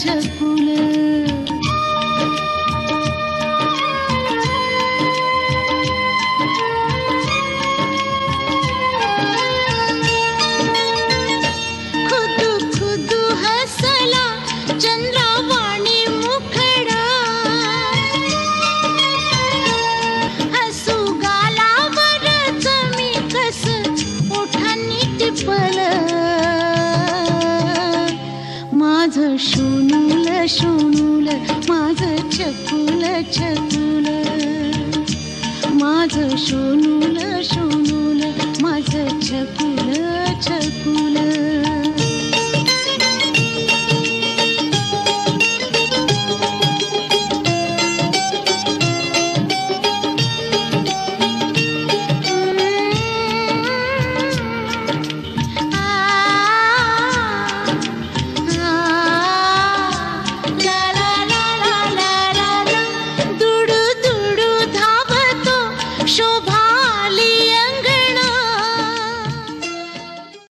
छकुल खुदू खुदू हसला चंद्रावाणी मुखडा. हसू गालावरच मी कस ओठांनी टिपल सोनूल माझ छकुल छकुल. माझ सोनूल सोनूल माझ छकुल